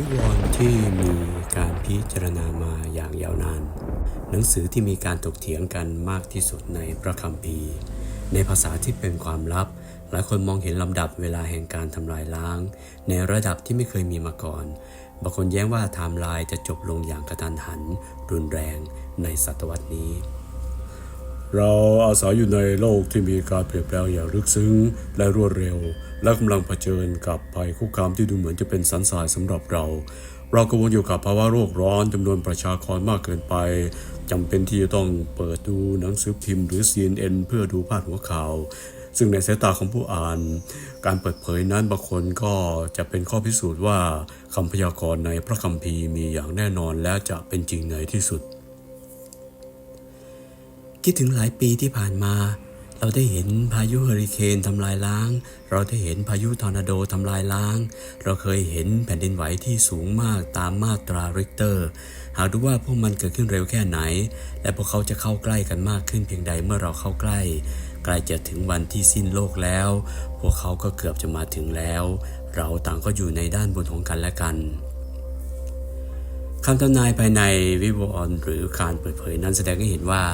วิวรณ์ที่มีการพิจารณามาอย่างยาวนาน หนังสือที่มีการถกเถียงกันมากที่สุดในพระคัมภีร์ ในภาษาที่เป็นความลับ หลายคนมองเห็นลำดับเวลาแห่งการทำลายล้าง ในระดับที่ไม่เคยมีมาก่อนบางคนแย้งว่าไทม์ไลน์จะจบลงอย่างกระทันหัน รุนแรงในศตวรรษนี้ เราอาศัยอยู่ในโลกที่มีการเปลี่ยนแปลงอย่างลึกซึ้งและรวดเร็ว และกำลังเผชิญกับภัยคุกคามที่ดูเหมือนจะเป็นสันสายสำหรับเรา เรากังวลอยู่กับภาวะโรคร้อนจำนวนประชากรมากเกินไปจำเป็นที่จะต้องเปิดดูหนังสือพิมพ์หรือ CNN เพื่อดูพาดหัวข่าว ซึ่งในสายตาของผู้อ่าน การเปิดเผยนั้นบางคนก็จะเป็นข้อพิสูจน์ว่าคำพยากรณ์ในพระคัมภีร์มีอย่างแน่นอนและจะเป็นจริงในที่สุด คิดถึงหลายปีที่ผ่านมา เราได้เห็นพายุเฮอริเคนทำลายล้าง เราได้เห็นพายุทอร์นาโดทำลายล้าง เราเคยเห็นแผ่นดินไหวที่สูงมากตามมาตราริกเตอร์ หากดูว่าพวกมันเกิดขึ้นเร็วแค่ไหน และพวกเขาจะเข้าใกล้กันมากขึ้นเพียงใดเมื่อเราเข้าใกล้ใกล้จะถึงวันที่สิ้นโลกแล้ว พวกเขาก็เกือบจะมาถึงแล้ว เราต่างก็อยู่ในด้านบนของกันและกัน คำทำนายภายในวิวรณ์หรือการเปิดเผยนั้นแสดงให้เห็นว่า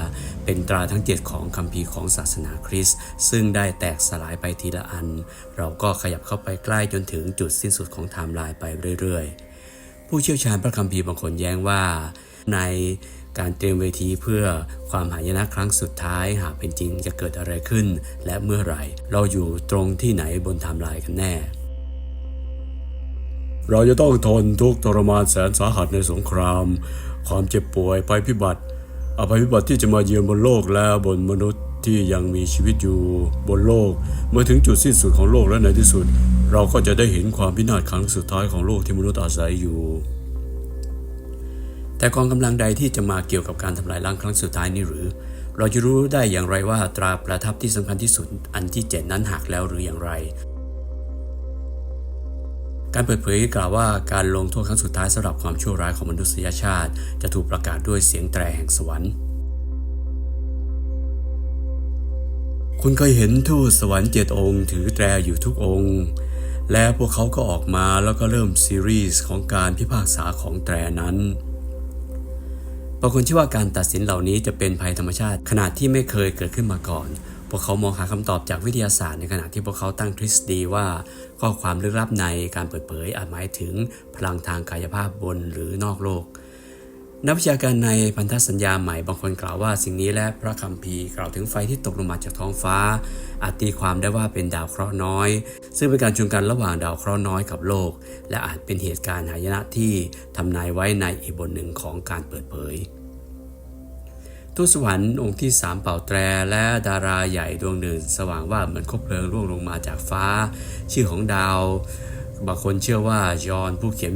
เป็นตราทั้งเจ็ดของคัมภีร์ของศาสนาคริสต์ซึ่งได้แตกสลายไปทีละอัน เราก็ขยับเข้าไปใกล้จนถึงจุดสิ้นสุดของไทม์ไลน์ไปเรื่อยๆ ผู้เชี่ยวชาญพระคัมภีร์บางคนแย้งว่า ในการเตรียมเวทีเพื่อความหายนะครั้งสุดท้ายหากเป็นจริงจะเกิดอะไรขึ้น และเมื่อไหร่ เราอยู่ตรงที่ไหนบนไทม์ไลน์กันแน่ เราจะต้องทนทุกทรมานแสนสาหัสในสงคราม ความเจ็บป่วยภัยพิบัติอภัยพิบัติที่จะมาเยือนบนโลกและบนมนุษย์ที่ยังมีชีวิตอยู่บนโลก เมื่อถึงจุดสิ้นสุดของโลกและในที่สุด เราก็จะได้เห็นความพินาศครั้งสุดท้ายของโลกที่มนุษย์อาศัยอยู่ แต่กองกำลังใดที่จะมาเกี่ยวกับการทำลายล้างครั้งสุดท้ายนี้หรือ เราจะรู้ได้อย่างไรว่าตราประทับที่สำคัญที่สุดอันที่เจ็ดนั้นหักแล้วหรืออย่างไร การเปิดเผยกล่าวว่าการลงโทษครั้งสุดท้ายสำหรับความชั่วร้ายของมนุษยชาติ จะถูกประกาศด้วยเสียงแตรแห่งสวรรค์ คุณเคยเห็นทูตสวรรค์เจ็ดองค์ถือแตรอยู่ทุกองค์ และพวกเขาก็ออกมาแล้วก็เริ่มซีรีส์ของการพิพากษาของแตรนั้นบางคนเชื่อว่าการตัดสินเหล่านี้จะเป็นภัยธรรมชาติขนาดที่ไม่เคยเกิดขึ้นมาก่อน พวกเขามองหาคำตอบจากวิทยาศาสตร์ในขณะที่พวกเขาตั้งทฤษฎีว่า ข้อความลึกลับในการเปิดเผยอาจหมายถึงพลังทางกายภาพบนหรือนอกโลก นักวิชาการในพันธสัญญาใหม่บางคนกล่าวว่าสิ่งนี้และพระคัมภีร์กล่าวถึงไฟที่ตกลงมาจากท้องฟ้า อาจตีความได้ว่าเป็นดาวเคราะห์น้อย ซึ่งเป็นการชนกันระหว่างดาวเคราะห์น้อยกับโลก และอาจเป็นเหตุการณ์หายนะที่ทำนายไว้ในอีกบทหนึ่งของการเปิดเผย ทูตสวรรค์องค์ที่สามเป่าแตรและดาราใหญ่ดวงหนึ่งสว่างว่าเหมือนคบเพลิงร่วงลงมาจากฟ้า ชื่อของดาว บางคนเชื่อว่ายอนผู้เขียน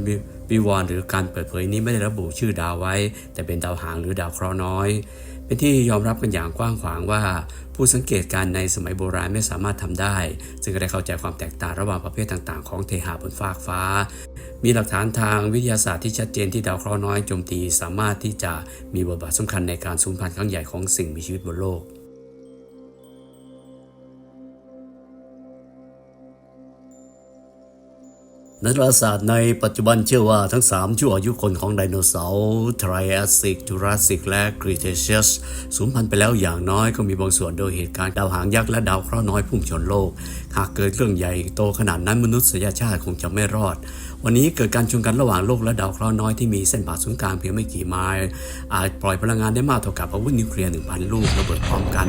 วิวรณ์หรือการเปิดเผยนี้ไม่ได้ระบุชื่อดาวไว้ แต่เป็นดาวหางหรือดาวเคราะห์น้อย เป็นที่ยอมรับกันอย่างกว้างขวางว่า ผู้สังเกตการณ์ในสมัยโบราณไม่สามารถทำได้ ซึ่งก็ได้เข้าใจความแตกต่างระหว่างประเภทต่าง ๆ ของเทหะบนฟากฟ้า มีหลักฐานทางวิทยาศาสตร์ที่ชัดเจนที่ดาวเคราะห์น้อยโจมตี สามารถที่จะมีบทบาทสำคัญในการสูญพันธุ์ครั้งใหญ่ของสิ่งมีชีวิตบนโลก นักดาราศาสตร์ในปัจจุบันเชื่อว่าทั้ง 3ช่วงอายุคนของไดโนเสาร์ทรแอสิกจูราสสิกและครีเทเชียสสูญพันธุ์ไปแล้วอย่างน้อยก็มีบางส่วนโดยเหตุการณ์ดาวหางยักษ์และดาวเคราะห์น้อยพุ่งชนโลก หากเกิดเรื่องใหญ่โตขนาดนั้นมนุษยชาติคงจะไม่รอด วันนี้เกิดการชนกันระหว่างโลกและดาวเคราะห์น้อยที่มีเส้นผ่าศูนย์กลางเพียงไม่กี่ไมล์อาจปล่อยพลังงานได้มากเท่ากับอาวุธนิวเคลียร์1,000 ลูกระเบิดพร้อมกัน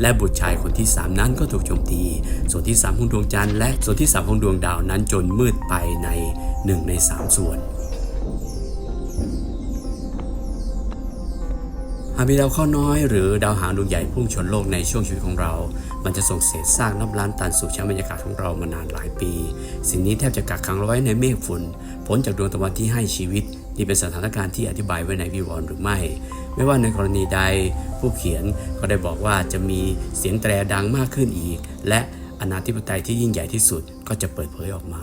และบุตรชายคนที่ 3 นั้นก็ถูกโจมตี ส่วนที่ 3 ของดวงจันทร์และส่วนที่ 3 ของดวงดาวนั้นจนมืดไปใน 1 ใน 3 ส่วน หากมีดาวเคราะห์น้อยหรือดาวหางดวงใหญ่พุ่งชนโลกในช่วงชีวิตของเรา มันจะส่งเศษซากนับล้านตันสู่ชั้นบรรยากาศของเรามานานหลายปี สิ่งนี้แทบจะกักขังเราไว้ในเมฆฝนผลจากดวงตะวันที่ให้ชีวิตนี่เป็นสถานการณ์ที่อธิบายไว้ในวิวรณ์หรือไม่ ไม่ว่าในกรณีใดผู้เขียนก็ได้บอกว่าจะมีเสียงแตรดังมากขึ้นอีก และอนาธิปไตยที่ยิ่งใหญ่ที่สุดก็จะเปิดเผยออกมา